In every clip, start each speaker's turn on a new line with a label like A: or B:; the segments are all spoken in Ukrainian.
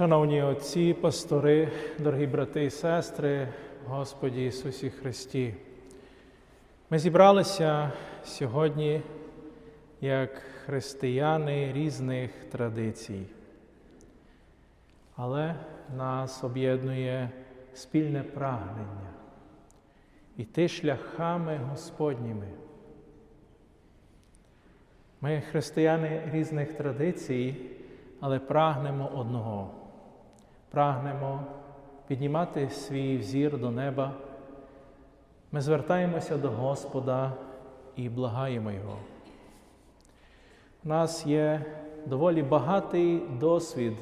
A: Шановні отці, пастори, дорогі брати і сестри, Господі Ісусі Христі, ми зібралися сьогодні як християни різних традицій, але нас об'єднує спільне прагнення іти шляхами Господніми. Ми християни різних традицій, але прагнемо одного. Прагнемо піднімати свій взір до неба. Ми звертаємося до Господа і благаємо Його. У нас є доволі багатий досвід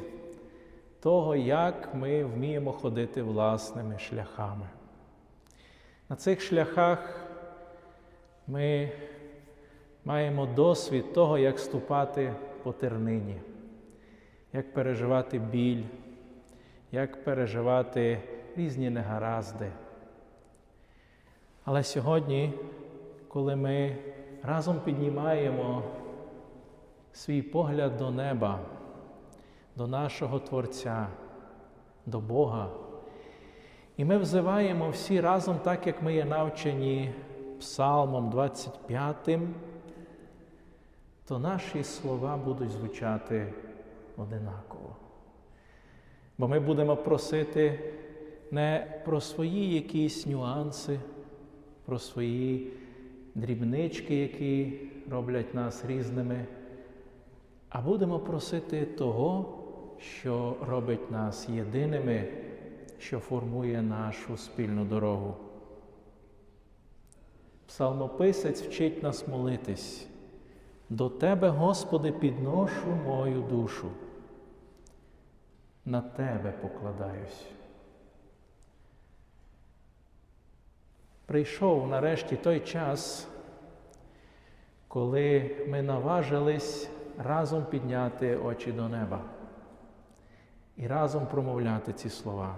A: того, як ми вміємо ходити власними шляхами. На цих шляхах ми маємо досвід того, як ступати по тернині, як переживати біль, як переживати різні негаразди. Але сьогодні, коли ми разом піднімаємо свій погляд до неба, до нашого Творця, до Бога, і ми взиваємо всі разом, так як ми є навчені Псалмом 25, то наші слова будуть звучати одинаково. Бо ми будемо просити не про свої якісь нюанси, про свої дрібнички, які роблять нас різними, а будемо просити того, що робить нас єдиними, що формує нашу спільну дорогу. Псалмописець вчить нас молитись. До Тебе, Господи, підношу мою душу. На Тебе покладаюсь. Прийшов нарешті той час, коли ми наважились разом підняти очі до неба і разом промовляти ці слова.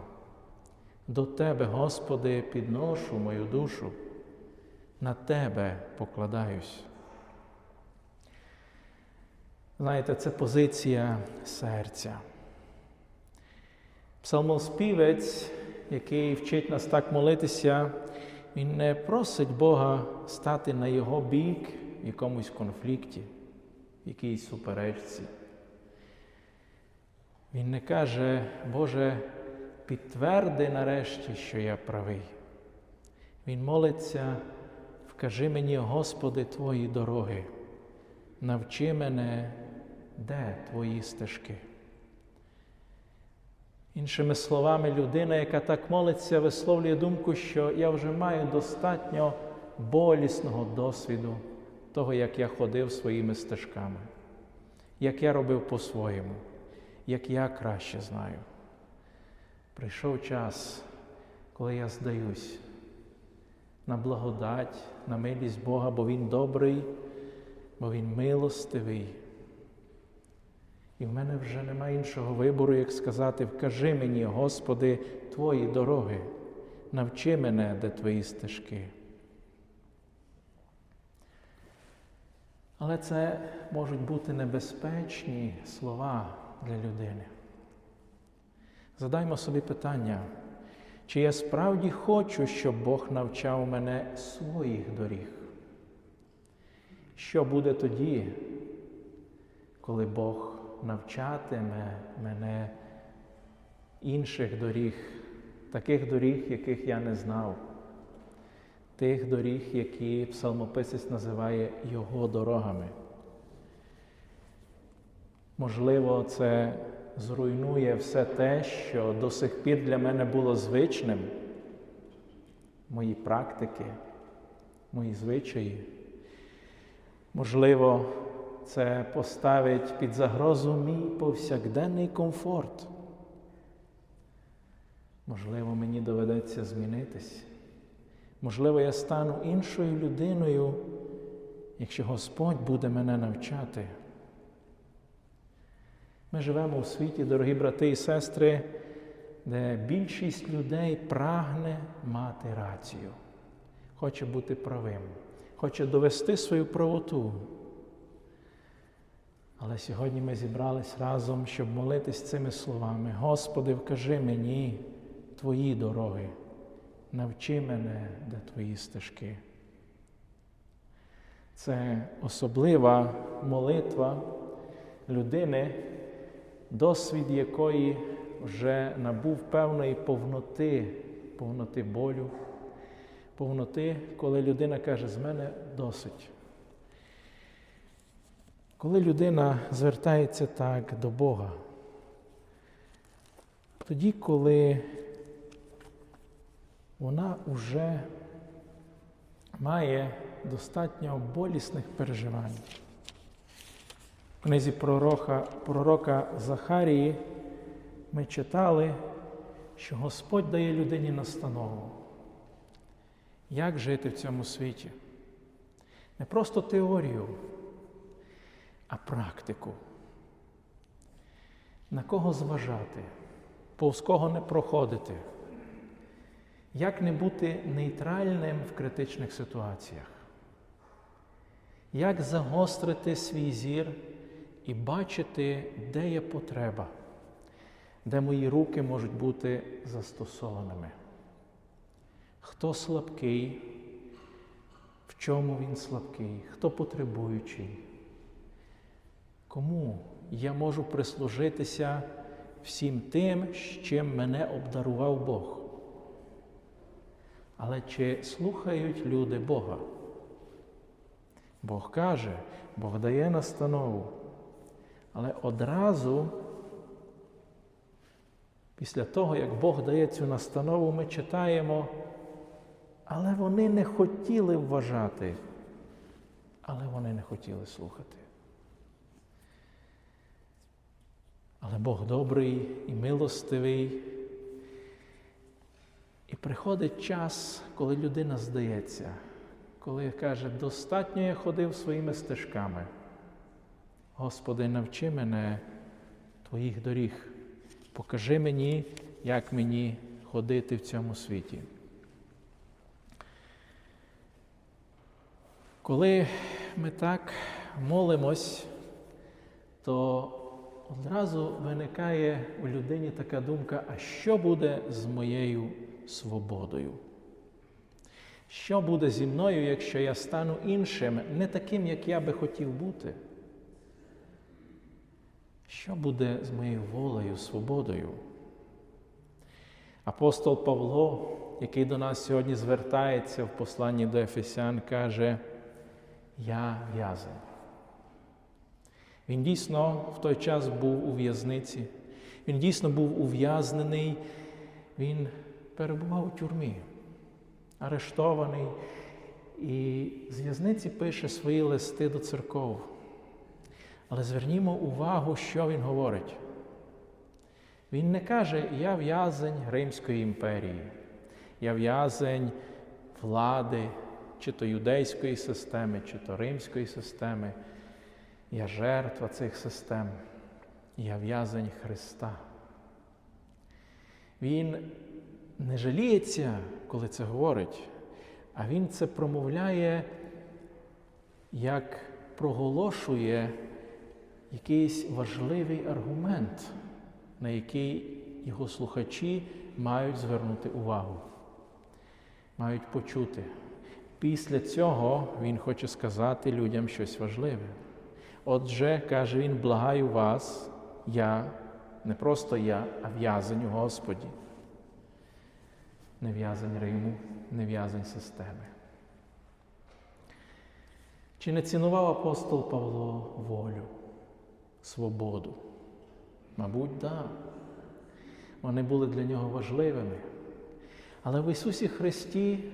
A: До Тебе, Господи, підношу мою душу, на Тебе покладаюсь. Знаєте, це позиція серця. Псалмоспівець, який вчить нас так молитися, він не просить Бога стати на його бік в якомусь конфлікті, в якійсь суперечці. Він не каже, Боже, підтверди нарешті, що я правий. Він молиться, вкажи мені, Господи, Твої дороги, навчи мене, де Твої стежки. Іншими словами, людина, яка так молиться, висловлює думку, що я вже маю достатньо болісного досвіду того, як я ходив своїми стежками, як я робив по-своєму, як я краще знаю. Прийшов час, коли я здаюсь на благодать, на милість Бога, бо Він добрий, бо Він милостивий. І в мене вже немає іншого вибору, як сказати, вкажи мені, Господи, Твої дороги, навчи мене, де Твої стежки. Але це можуть бути небезпечні слова для людини. Задаймо собі питання, чи я справді хочу, щоб Бог навчав мене своїх доріг? Що буде тоді, коли Бог навчатиме мене інших доріг, таких доріг, яких я не знав, тих доріг, які псалмописець називає Його дорогами. Можливо, це зруйнує все те, що до сих пір для мене було звичним, мої практики, мої звичаї. Можливо, це поставить під загрозу мій повсякденний комфорт. Можливо, мені доведеться змінитись. Можливо, я стану іншою людиною, якщо Господь буде мене навчати. Ми живемо у світі, дорогі брати і сестри, де більшість людей прагне мати рацію, хоче бути правим, хоче довести свою правоту. Але сьогодні ми зібрались разом, щоб молитись цими словами. Господи, вкажи мені Твої дороги, навчи мене, де Твої стежки. Це особлива молитва людини, досвід якої вже набув певної повноти, повноти болю, повноти, коли людина каже, з мене досить. Коли людина звертається так до Бога, тоді, коли вона вже має достатньо болісних переживань. В книзі пророка, пророка Захарії ми читали, що Господь дає людині настанову, як жити в цьому світі. Не просто теорію, а практику. На кого зважати, повз кого не проходити, як не бути нейтральним в критичних ситуаціях, як загострити свій зір і бачити, де є потреба, де мої руки можуть бути застосованими. Хто слабкий, в чому він слабкий, хто потребуючий. Кому я можу прислужитися всім тим, з чим мене обдарував Бог? Але чи слухають люди Бога? Бог каже, Бог дає настанову. Але одразу, після того, як Бог дає цю настанову, ми читаємо, але вони не хотіли вважати, але вони не хотіли слухати. Але Бог добрий і милостивий. І приходить час, коли людина здається, коли каже, достатньо я ходив своїми стежками. Господи, навчи мене Твоїх доріг, покажи мені, як мені ходити в цьому світі. Коли ми так молимось, то одразу виникає у людині така думка, а що буде з моєю свободою? Що буде зі мною, якщо я стану іншим, не таким, як я би хотів бути? Що буде з моєю волею, свободою? Апостол Павло, який до нас сьогодні звертається в посланні до Ефесян, каже, я в'язень. Він дійсно в той час був у в'язниці, він дійсно був ув'язнений, він перебував у тюрмі, арештований, і з в'язниці пише свої листи до церков. Але звернімо увагу, що він говорить. Він не каже, я в'язень Римської імперії, я в'язень влади, чи то юдейської системи, чи то римської системи. Я жертва цих систем, я в'язень Христа. Він не жаліється, коли це говорить, а Він це промовляє, як проголошує якийсь важливий аргумент, на який його слухачі мають звернути увагу, мають почути. Після цього він хоче сказати людям щось важливе. Отже, каже він, благаю вас, я, не просто я, а в'язень у Господі. Не в'язень Риму, не в'язень системи. Чи не цінував апостол Павло волю, свободу? Мабуть, так. Да. Вони були для нього важливими. Але в Ісусі Христі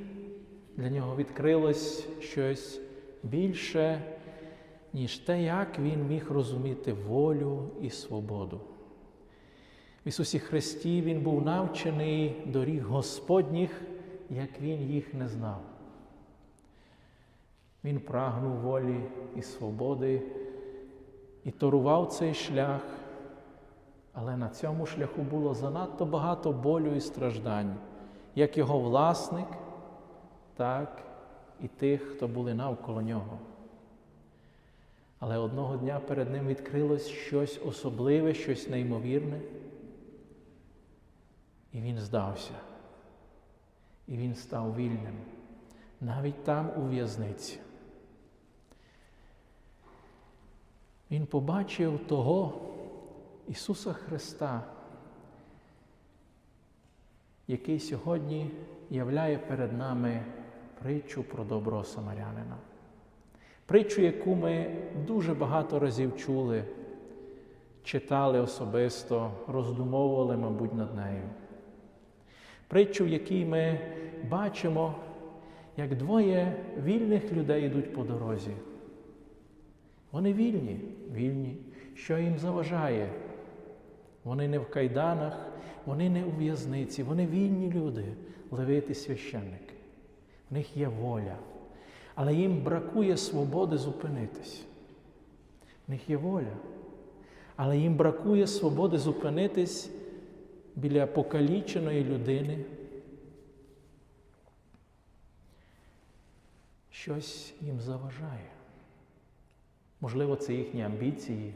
A: для нього відкрилось щось більше ніж те, як він міг розуміти волю і свободу. В Ісусі Христі Він був навчений доріг Господніх, як Він їх не знав. Він прагнув волі і свободи і торував цей шлях, але на цьому шляху було занадто багато болю і страждань, як його власник, так і тих, хто були навколо нього. Але одного дня перед ним відкрилось щось особливе, щось неймовірне. І він здався. І він став вільним, навіть там у в'язниці. Він побачив того Ісуса Христа, який сьогодні являє перед нами притчу про доброго самарянина. Притчу, яку ми дуже багато разів чули, читали особисто, роздумовували, мабуть, над нею. Притчу, в якій ми бачимо, як двоє вільних людей йдуть по дорозі. Вони вільні, вільні, що їм заважає. Вони не в кайданах, вони не у в'язниці, вони вільні люди, левити священники. В них є воля, але їм бракує свободи зупинитись. В них є воля, але їм бракує свободи зупинитись біля покаліченої людини. Щось їм заважає. Можливо, це їхні амбіції,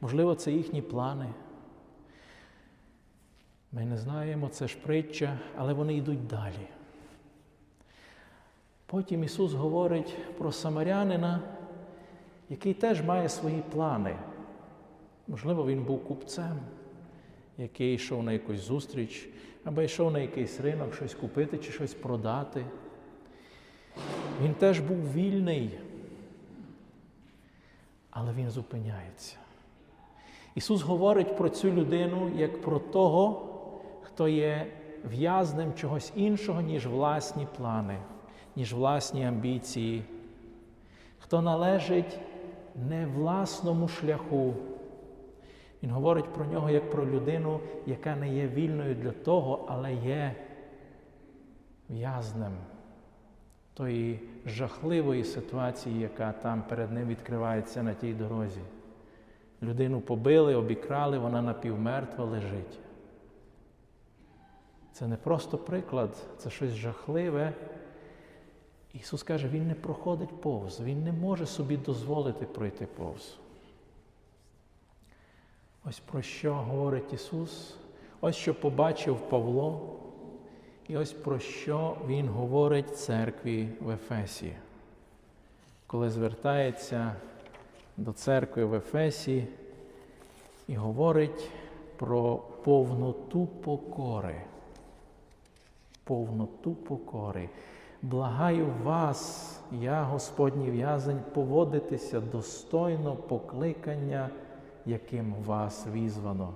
A: можливо, це їхні плани. Ми не знаємо, це ж притча, але вони йдуть далі. Потім Ісус говорить про самарянина, який теж має свої плани. Можливо, він був купцем, який йшов на якусь зустріч, або йшов на якийсь ринок щось купити чи щось продати. Він теж був вільний, але він зупиняється. Ісус говорить про цю людину як про того, хто є в'язнем чогось іншого, ніж власні плани, ніж власні амбіції, хто належить не власному шляху. Він говорить про нього як про людину, яка не є вільною для того, але є в'язнем тої жахливої ситуації, яка там перед ним відкривається на тій дорозі. Людину побили, обікрали, вона напівмертва лежить. Це не просто приклад, це щось жахливе. Ісус каже, Він не проходить повз, Він не може собі дозволити пройти повз. Ось про що говорить Ісус, ось що побачив Павло, і ось про що Він говорить церкві в Ефесі. Коли звертається до церкви в Ефесі і говорить про повноту покори. Повноту покори. Благаю вас, я, Господній в'язень, поводитися достойно покликання, яким вас візвано,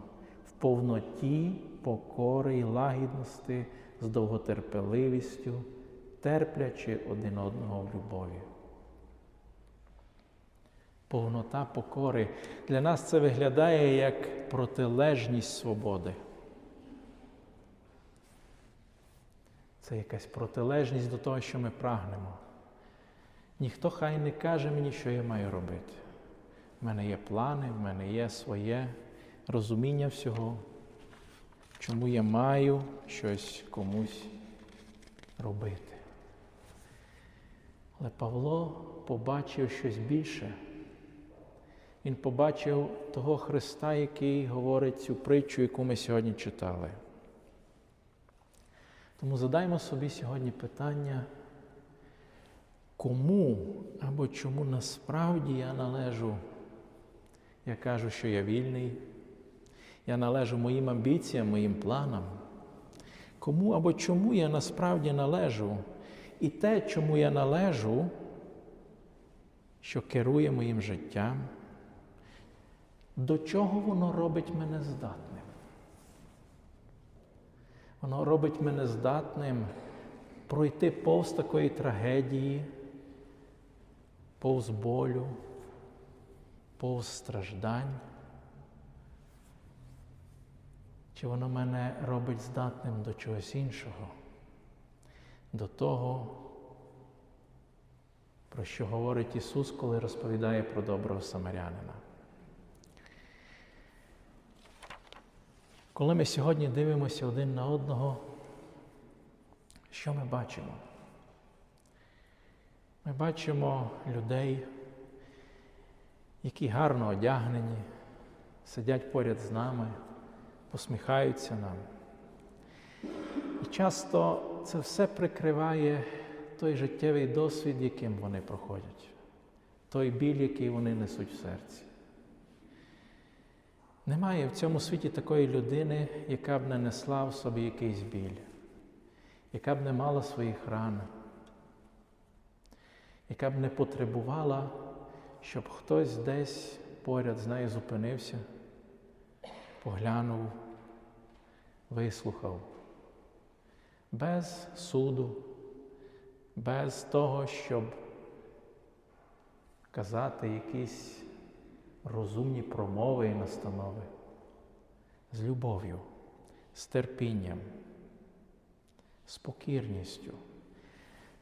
A: в повноті покори і лагідності, з довготерпеливістю, терплячи один одного в любові. Повнота покори. Для нас це виглядає як протилежність свободи. Це якась протилежність до того, що ми прагнемо. Ніхто хай не каже мені, що я маю робити. В мене є плани, в мене є своє розуміння всього, чому я маю щось комусь робити. Але Павло побачив щось більше. Він побачив того Христа, який говорить цю притчу, яку ми сьогодні читали. Тому задаймо собі сьогодні питання, кому або чому насправді я належу. Я кажу, що я вільний, я належу моїм амбіціям, моїм планам. Кому або чому я насправді належу? І те, чому я належу, що керує моїм життям, до чого воно робить мене здатним? Воно робить мене здатним пройти повз такої трагедії, повз болю, повз страждань. Чи воно мене робить здатним до чогось іншого, до того, про що говорить Ісус, коли розповідає про доброго самарянина? Коли ми сьогодні дивимося один на одного, що ми бачимо? Ми бачимо людей, які гарно одягнені, сидять поряд з нами, посміхаються нам. І часто це все прикриває той життєвий досвід, яким вони проходять, той біль, який вони несуть в серці. Немає в цьому світі такої людини, яка б не несла в собі якийсь біль, яка б не мала своїх ран, яка б не потребувала, щоб хтось десь поряд з нею зупинився, поглянув, вислухав, без суду, без того, щоб казати якісь розумні промови і настанови, з любов'ю, з терпінням, з покірністю,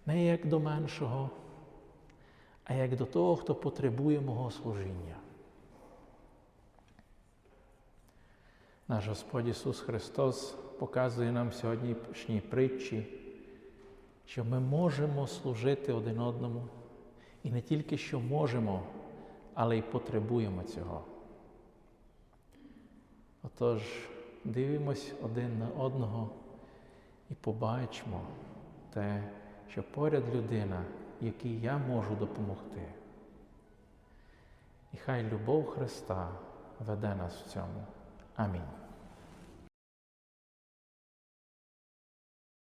A: не як до меншого, а як до того, хто потребує мого служіння. Наш Господь Ісус Христос показує нам сьогоднішній притчі, що ми можемо служити один одному, і не тільки що можемо, але й потребуємо цього. Отож, дивимось один на одного і побачимо те, що поряд людина, якій я можу допомогти. І хай любов Христа веде нас в цьому. Амінь.